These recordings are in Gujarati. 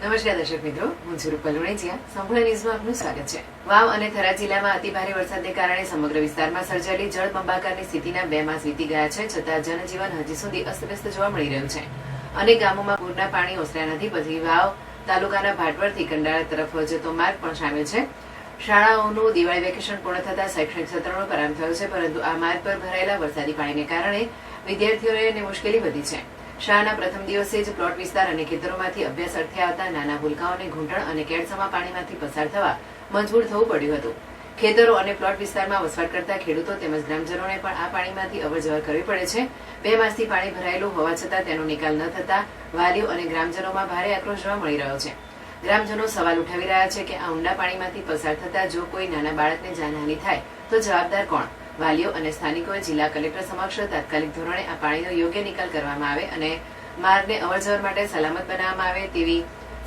નમસ્કાર દર્શક મિત્રો, હું છું રૂપલ સંપૂર્ણ ન્યૂઝમાં આપનું સ્વાગત છે. વાવ અને થરા જિલ્લામાં અતિભારે વરસાદને કારણે સમગ્ર વિસ્તારમાં સર્જાયેલી જળબંબાકારની સ્થિતિના બે માસ વીતી ગયા છે, છતાં જનજીવન હજી સુધી અસ્તવ્યસ્ત જોવા મળી રહ્યું છે. અનેક ગામોમાં પૂરના પાણી ઓસર્યા નથી, પછી વાવ તાલુકાના ભાટવડથી કંડાળા તરફ જતો માર્ગ પણ સામેલ છે. શાળાઓનું દિવાળી વેકેશન પૂર્ણ થતા શૈક્ષણિક સત્રનો પ્રારંભ થયો છે, પરંતુ આ માર્ગ પર ભરાયેલા વરસાદી પાણીને કારણે વિદ્યાર્થીઓને મુશ્કેલી વધી છે. શાળાના પ્રથમ દિવસે જ પ્લોટ વિસ્તાર અને ખેતરોમાંથી અભ્યાસ અર્થે આવતા નાના ભૂલકાઓને ઘૂંટણ અને કેળસમા પાણીમાંથી પસાર થવા મજબૂર થવું પડ્યું હતું. ખેતરો અને પ્લોટ વિસ્તારમાં વસવાટ કરતા ખેડૂતો તેમજ ગ્રામજનોને પણ આ પાણીમાંથી અવરજવર કરવી પડે છે. બે માસથી પાણી ભરાયેલું હોવા છતાં તેનો નિકાલ ન થતા વાલીઓ અને ગ્રામજનોમાં ભારે આક્રોશ જોવા મળી રહ્યો છે. ગ્રામજનો સવાલ ઉઠાવી રહ્યા છે કે આ ઊંડા પાણીમાંથી પસાર થતા જો કોઈ નાના બાળકને જાનહાનિ થાય તો જવાબદાર કોણ? વાલીઓ અને સ્થાનિકોએ જિલ્લા કલેક્ટર સમક્ષ તાત્કાલિક ધોરણે આ પાણીનો યોગ્ય નિકાલ કરવામાં આવે અને માર્ગને અવરજવર માટે સલામત બનાવવામાં આવે તેવી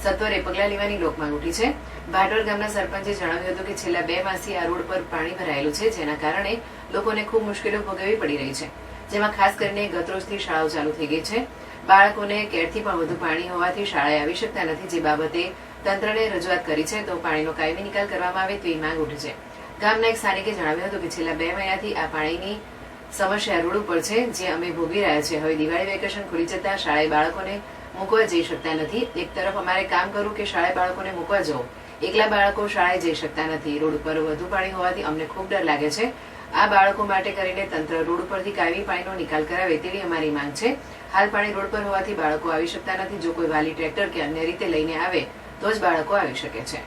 સત્વરે પગલાં લેવાની લોકમાંગ ઉઠી છે. ભાટોળ ગામના સરપંચે જણાવ્યું હતું કે છેલ્લા બે માસથી આ રોડ પર પાણી ભરાયેલું છે, જેના કારણે લોકોને ખૂબ મુશ્કેલીઓ ભોગવવી પડી રહી છે. જેમાં ખાસ કરીને ગતરોજથી શાળાઓ ચાલુ થઈ ગઈ છે. બાળકોને કેરથી પણ વધુ પાણી હોવાથી શાળાએ આવી શકતા નથી, જે બાબતે તંત્રને રજૂઆત કરી છે. તો પાણીનો કાયમી નિકાલ કરવામાં આવે તેવી માંગ ઉઠી છે. ગામના એક સ્થાનિકે જણાવ્યું હતું કે છેલ્લા બે મહિનાથી આ પાણીની સમસ્યા રોડ ઉપર છે, જે અમે ભોગી રહ્યા છીએ. હવે દિવાળી વેકેશન ખુલી જતા શાળાએ બાળકોને મૂકવા જઈ શકતા નથી. એક તરફ અમારે કામ કરવું કે શાળાએ બાળકોને મૂકવા જવું. એકલા બાળકો શાળાએ જઈ શકતા નથી. રોડ ઉપર વધુ પાણી હોવાથી અમને ખૂબ ડર લાગે છે. આ બાળકો માટે કરીને તંત્ર રોડ ઉપરથી કાયમી પાણીનો નિકાલ કરાવે તેવી અમારી માંગ છે. હાલ પાણી રોડ પર હોવાથી બાળકો આવી શકતા નથી. જો કોઈ વાલી ટ્રેક્ટર કે અન્ય રીતે લઈને આવે, તો જ બાળકો આવી શકે છે.